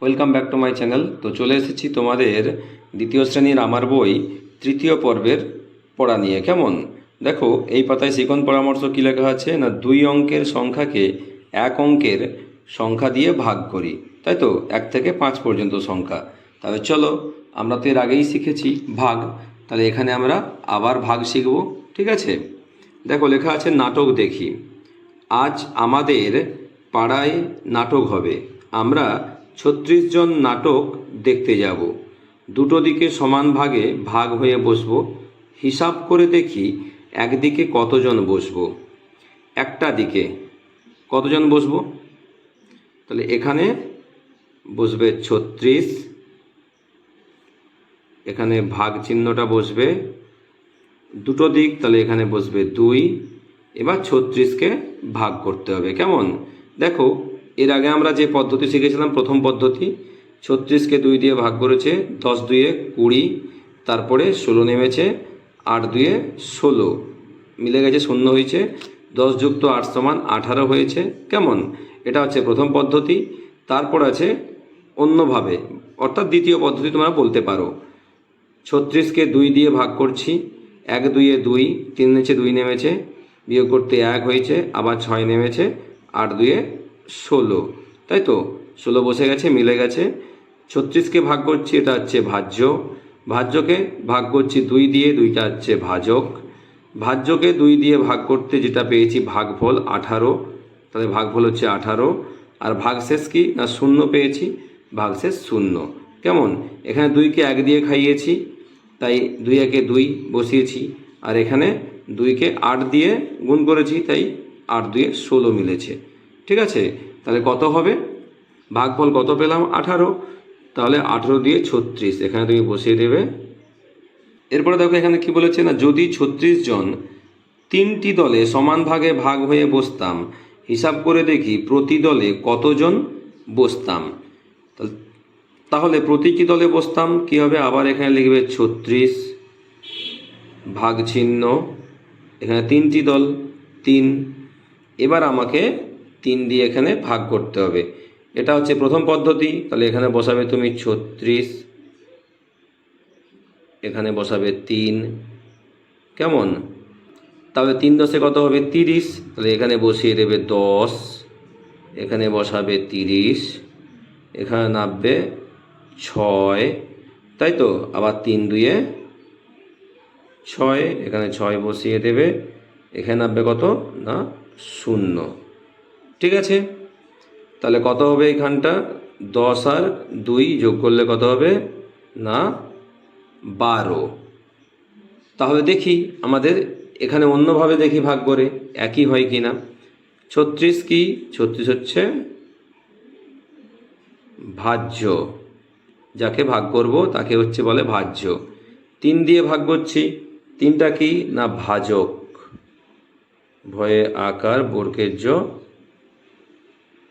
Welcome back to my channel তো চলে এসেছি তোমাদের দ্বিতীয় শ্রেণির আমার বই, তৃতীয় পর্বের পড়া নিয়ে। কেমন? দেখো, এই পাতায় শিকন পরামর্শ কী লেখা আছে? না, দুই অঙ্কের সংখ্যাকে এক অঙ্কের সংখ্যা দিয়ে ভাগ করি। তাই তো? এক থেকে পাঁচ পর্যন্ত সংখ্যা। তাহলে চলো, আমরা তো এর আগেই শিখেছি ভাগ। তাহলে এখানে আমরা আবার ভাগ শিখব, ঠিক আছে? দেখো, লেখা আছে, নাটক দেখি। আজ আমাদের পাড়ায় নাটক হবে। আমরা ছত্রিশ জন নাটক দেখতে যাব। দুটো দিকে সমান ভাগে ভাগ হয়ে বসবো। হিসাব করে দেখি একদিকে কতজন বসবো। একটা দিকে কতজন বসবো? তাহলে এখানে বসবে ছত্রিশ। এখানে ভাগ চিহ্নটা বসবে। দুটো দিক তাহলে এখানে বসবে দুই। এবার ছত্রিশকে ভাগ করতে হবে। কেমন? দেখো এর আগে আমরা যে পদ্ধতি শিখেছিলাম, প্রথম পদ্ধতি, ছত্রিশকে দুই দিয়ে ভাগ করেছে, দশ দুয়ে কুড়ি, তারপরে ষোলো নেমেছে, আট দুয়ে ষোলো। মিলে গেছে শূন্য হয়েছে, দশ যুক্ত আট সমান আঠারো হয়েছে, কেমন? এটা হচ্ছে প্রথম পদ্ধতি। তারপর আছে অন্যভাবে, অর্থাৎ দ্বিতীয় পদ্ধতি তোমরা বলতে পারো। ছত্রিশকে দুই দিয়ে ভাগ করছি, এক দুইয়ে দুই, তিন নিচে দুই নেমেছে, বিয়োগ করতে এক হয়েছে, আবার ছয় নেমেছে, আট দুয়ে ষোলো। তাই তো? ষোলো বসে গেছে, মিলে গেছে। ছত্রিশকে ভাগ করছি, এটা হচ্ছে ভাজ্য। ভাজ্যকে ভাগ করছি দুই দিয়ে, দুইটা হচ্ছে ভাজক। ভাজ্যকে দুই দিয়ে ভাগ করতে যেটা পেয়েছি ভাগফল আঠারো। তাহলে ভাগফল হচ্ছে আঠারো। আর ভাগশেষ কি? না, শূন্য পেয়েছি। ভাগশেষ শূন্য। কেমন? এখানে দুইকে এক দিয়ে খাইয়েছি, তাই দুই একে দুই বসিয়েছি। আর এখানে দুইকে আট দিয়ে গুণ করেছি, তাই আট দুয়ে ষোলো মিলেছে। ঠিক আছে? তাহলে কত হবে? ভাগফল কত পেলাম? আঠারো। তাহলে আঠারো দিয়ে ছত্রিশ। এখানে তুমি বসিয়ে দেবে। এরপরে দেখো এখানে কি বলেছে না, যদি ছত্রিশ জন তিনটি দলে সমান ভাগে ভাগ হয়ে বসতাম, হিসাব করে দেখি প্রতি দলে কতজন বসতাম। তাহলে- প্রতিটি দলে বসতাম? কি হবে? আবার এখানে লিখবে ছত্রিশ ভাগ চিহ্ন। এখানে তিনটি দল, তিন। এবার আমাকে তিন দিয়ে এখানে ভাগ করতে হবে। এটা হচ্ছে প্রথম পদ্ধতি, তাহলে এখানে বসাবে তুমি ছত্রিশ, এখানে বসাবে তিন। কেমন? তাহলে তিন দশে কত হবে? তিরিশ। তাহলে এখানে বসিয়ে দেবে দশ, এখানে বসাবে তিরিশ, এখানে নামবে ছয়। তাই তো? আবার তিন দুয়ে ছয়, এখানে ছয় বসিয়ে দেবে, এখানে নামবে কত? না, শূন্য। ঠিক আছে? তাহলে কত হবে এখানটা? দশ আর দুই যোগ করলে কত হবে? না, বারো। তাহলে দেখি আমাদের এখানে অন্যভাবে দেখি ভাগ করে, একই হয় কি না? ছত্রিশ কি? ছত্রিশ হচ্ছে ভাজ্য। যাকে ভাগ করব, তাকে হচ্ছে বলে ভাজ্য। তিন দিয়ে ভাগ করছি, তিনটা কি? না, ভাজক। ভয়ে আকার, বর্গের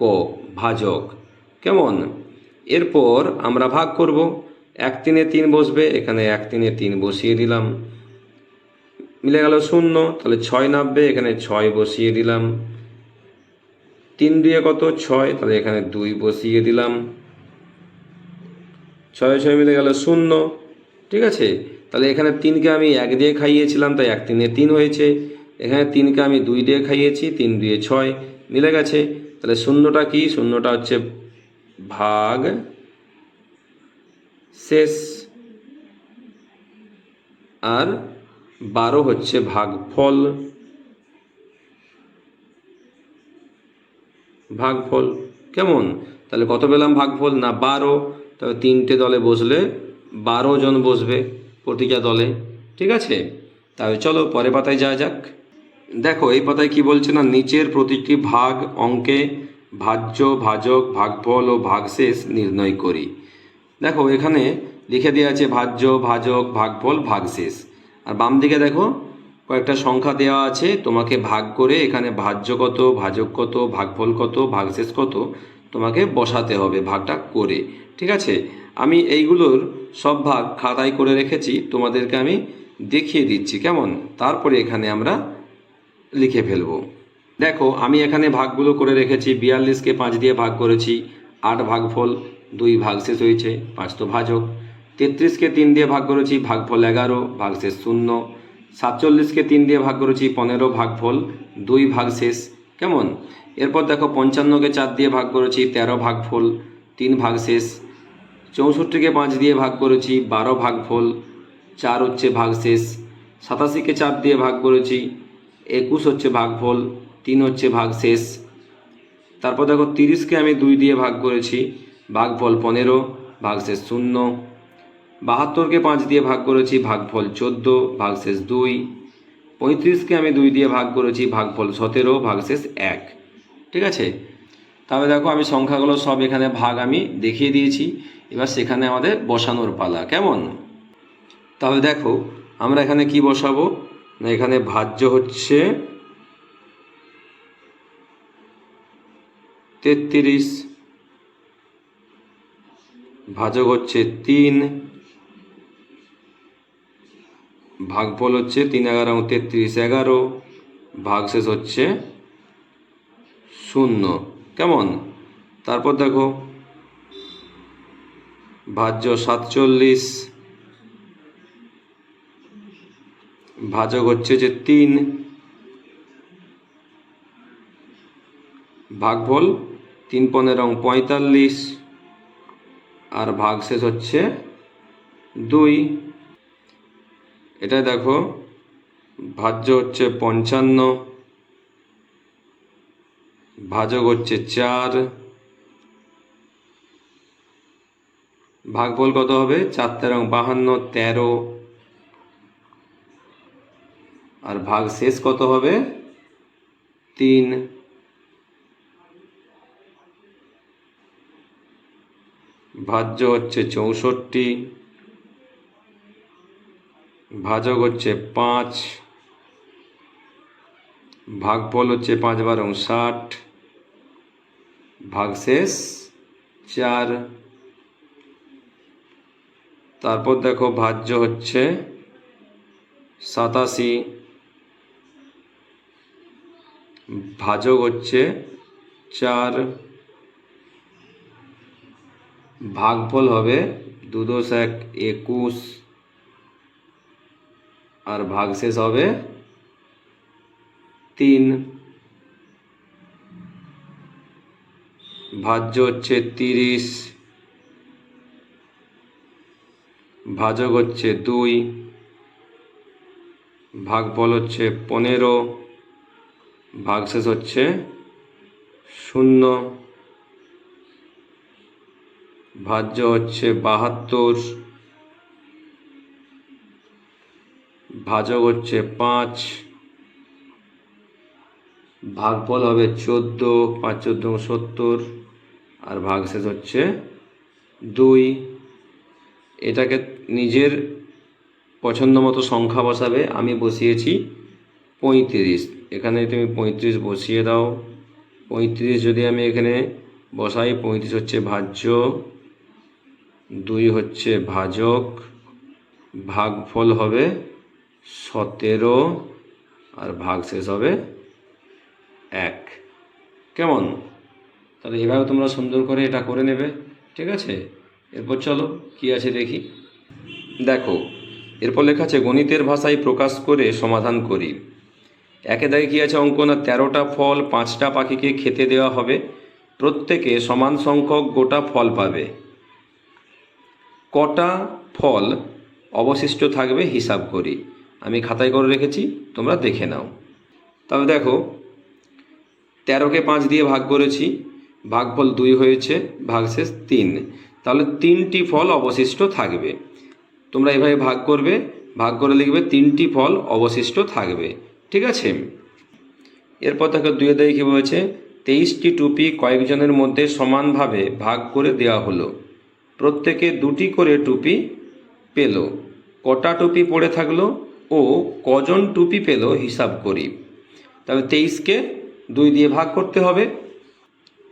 ক, ভাজক। কেমন? এরপর আমরা ভাগ করব। এক তিনে তিন বসবে, এখানে এক তিনে তিন বসিয়ে দিলাম। মিলে গেল শূন্য, তাহলে ছয় নামবে, এখানে ছয় বসিয়ে দিলাম। তিন দিয়ে কত? ছয়, তাহলে এখানে দুই বসিয়ে দিলাম। ছয় ছয় মিলে গেল শূন্য, ঠিক আছে? তাহলে এখানে তিনকে আমি এক দিয়ে খাইয়েছিলাম, তাই এক তিনে তিন হয়েছে। এখানে তিনকে আমি দুই দিয়ে খাইয়েছি, তিন দুয়ে ছয়, মিলে গেছে। তাহলে শূন্যটা কি? শূন্যটা হচ্ছে ভাগ শেষ। আর বারো হচ্ছে ভাগফল। ভাগফল কেমন? তাহলে কত পেলাম ভাগফল? না, বারো। তবে তিনটে দলে বসলে বারো জন বসবে প্রতিটা দলে। ঠিক আছে? তাহলে চলো পরে পাতায় যাওয়া যাক। দেখো, এই পাতায় কি বলছে না, নিচের প্রতিটি ভাগ অঙ্কে ভাজ্য, ভাজক, ভাগফল ও ভাগশেষ নির্ণয় করি। দেখো, এখানে লিখে দেওয়া আছে ভাজ্য, ভাজক, ভাগফল, ভাগশেষ। আর বাম দিকে দেখো, কয়েকটা সংখ্যা দেওয়া আছে, তোমাকে ভাগ করে এখানে ভাজ্য কত, ভাজক কত, ভাগফল কত, ভাগশেষ কত, তোমাকে বসাতে হবে ভাগটা করে। ঠিক আছে? আমি এইগুলোর সব ভাগ খাতায় করে রেখেছি, তোমাদেরকে আমি দেখিয়ে দিচ্ছি, কেমন? তারপরে এখানে আমরা লিখে ফেলব। দেখো, আমি এখানে ভাগগুলো করে রেখেছি, বিয়াল্লিশকে পাঁচ দিয়ে ভাগ করেছি, আট ভাগফল দুই ভাগশেষ হয়েছে, পাঁচ তো ভাজক। তেত্রিশকে তিন দিয়ে ভাগ করেছি, ভাগফল এগারো ভাগশেষ শূন্য। সাতচল্লিশকে তিন দিয়ে ভাগ করেছি, পনেরো ভাগফল দুই ভাগশেষ কেমন? এরপর দেখো, পঞ্চান্নকে চার দিয়ে ভাগ করেছি, তেরো ভাগফল তিন ভাগশেষ চৌষট্টিকে পাঁচ দিয়ে ভাগ করেছি, বারো ভাগফল চার হচ্ছে ভাগশেষ সাতাশিকে চার দিয়ে ভাগ করেছি একুশ হচ্ছে ভাগফল, তিন হচ্ছে ভাগশেষ। তারপর দেখো তিরিশকে আমি দুই দিয়ে ভাগ করেছি, ভাগফল পনেরো, ভাগশেষ শূন্য। বাহাত্তরকে পাঁচ দিয়ে ভাগ করেছি, ভাগফল চোদ্দ, ভাগশেষ দুই। পঁয়ত্রিশকে আমি দুই দিয়ে ভাগ করেছি, ভাগফল সতেরো, ভাগশেষ এক। ঠিক আছে? তবে দেখো আমি সংখ্যাগুলো সব এখানে ভাগ আমি দেখিয়ে দিয়েছি। এবার সেখানে আমাদের বসানোর পালা, কেমন? তাহলে দেখো আমরা এখানে কি বসাবো? এখানে ভাজ্য হচ্ছে তেত্রিশ, ভাজক হচ্ছে তিন, ভাগফল হচ্ছে তিন এগারো তেত্রিশ এগারো, ভাগশেষ হচ্ছে শূন্য। কেমন? তারপর দেখো, ভাজ্য সাতচল্লিশ ভাজক হচ্ছে যে তিন। ভাগফল তিন পনেরো পঁয়তাল্লিশ। আর ভাগশেষ হচ্ছে দুই। এটা দেখো, ভাজ্য হচ্ছে পঞ্চান্ন। ভাজক হচ্ছে চার। ভাগফল কত হবে? চার তেরো বাহান্ন, তেরো। আর ভাগ শেষ কত হবে? তিন। ভাজ্য হচ্ছে চৌষট্টি। ভাজক হচ্ছে পাঁচ। ভাগফল হচ্ছে পাঁচ বারো ষাট। ভাগশেষ চার। তারপর দেখো ভাজ্য হচ্ছে সাতাশি। ভাজক হচ্ছে চার ভাগফল হবে দু দশ এক একুশ আর ভাগশেষ হবে তিন। ভাজ্য হচ্ছে তিরিশ। ভাজক হচ্ছে দুই। ভাগফল হচ্ছে পনেরো। ভাগশেষ হচ্ছে শূন্য। ভাজ্য হচ্ছে বাহাত্তর। ভাজক হচ্ছে পাঁচ। ভাগফল হবে চোদ্দ, পাঁচ চোদ্দ সত্তর। আর ভাগশেষ হচ্ছে দুই। এটাকে নিজের পছন্দ মতো সংখ্যা বসাবে, আমি বসিয়েছি পঁয়ত্রিশ। এখানে তুমি পঁয়ত্রিশ বসিয়ে দাও। পঁয়ত্রিশ যদি আমি এখানে বসাই, পঁয়ত্রিশ হচ্ছে ভাজ্য দুই হচ্ছে ভাজক, ভাগফল হবে সতেরো, আর ভাগ শেষ হবে এক। কেমন? তাহলে এভাবে তোমরা সুন্দর করে এটা করে নেবে, ঠিক আছে? এরপর চলো, কি আছে দেখি। দেখো, এরপর লেখা আছে, গণিতের ভাষায় প্রকাশ করে সমাধান করি। একে দাগে কী আছে, অঙ্ক না তেরোটা ফল পাঁচটা পাখিকে খেতে দেওয়া হবে। প্রত্যেকে সমান সংখ্যক গোটা ফল পাবে। কটা ফল অবশিষ্ট থাকবে হিসাব করি। আমি খাতায় করে রেখেছি, তোমরা দেখে নাও। তবে দেখো, তেরোকে পাঁচ দিয়ে ভাগ করেছি, ভাগফল দুই হয়েছে, ভাগশেষ তিন। তাহলে তিনটি ফল অবশিষ্ট থাকবে। তোমরা এভাবে ভাগ করবে, ভাগ করে লিখবে তিনটি ফল অবশিষ্ট থাকবে। ঠিক আছে? এরপর তাকে দুয়ে দেয় কী বলেছে, তেইশটি টুপি কয়েকজনের মধ্যে সমানভাবে ভাগ করে দেওয়া হলো। প্রত্যেকে দুটি করে টুপি পেল। কটা টুপি পড়ে থাকল ও কজন টুপি পেল হিসাব করি। তবে তেইশকে দুই দিয়ে ভাগ করতে হবে।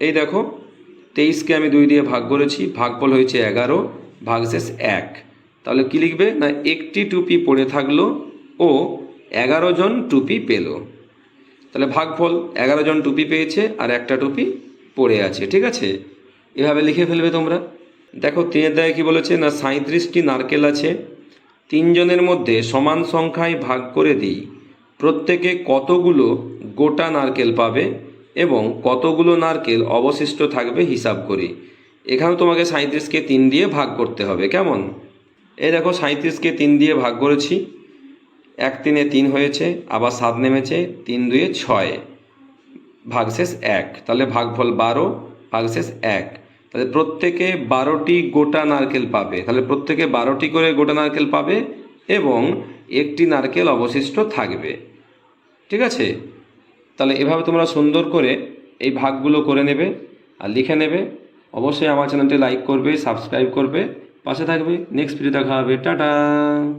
এই দেখো, তেইশকে আমি দুই দিয়ে ভাগ করেছি, ভাগফল হয়েছে এগারো, ভাগশেষ এক। তাহলে কি লিখবে? না, একটি টুপি পড়ে থাকল ও এগারো জন টুপি পেল। তাহলে ভাগফল এগারো জন টুপি পেয়েছে আর একটা টুপি পড়ে আছে, ঠিক আছে? এভাবে লিখে ফেলবে তোমরা। দেখো, তিনের দাগে কি বলেছে? না সাঁত্রিশটি নারকেল আছে। তিনজনের মধ্যে সমান সংখ্যায় ভাগ করে দিই। প্রত্যেকে কতগুলো গোটা নারকেল পাবে এবং কতগুলো নারকেল অবশিষ্ট থাকবে হিসাব করি। এখানেও তোমাকে সাঁত্রিশকে তিন দিয়ে ভাগ করতে হবে, কেমন? এই দেখো সাঁত্রিশকে তিন দিয়ে ভাগ করেছি। এক তিনে তিন হয়েছে, আবার সাত নেমেছে, তিন দুয়ে ছয়। ভাগশেষ এক। তাহলে ভাগফল বারো, ভাগশেষ এক। তাহলে প্রত্যেকে বারোটি গোটা নারকেল পাবে। তাহলে প্রত্যেকে বারোটি করে গোটা নারকেল পাবে এবং একটি নারকেল অবশিষ্ট থাকবে। ঠিক আছে? তাহলে এভাবে তোমরা সুন্দর করে এই ভাগগুলো করে নেবে আর লিখে নেবে। অবশ্যই আমার চ্যানেলটি লাইক করবে, সাবস্ক্রাইব করবে। পাশে থাকবে। নেক্সট ভিডিও দেখা হবে। টাটা!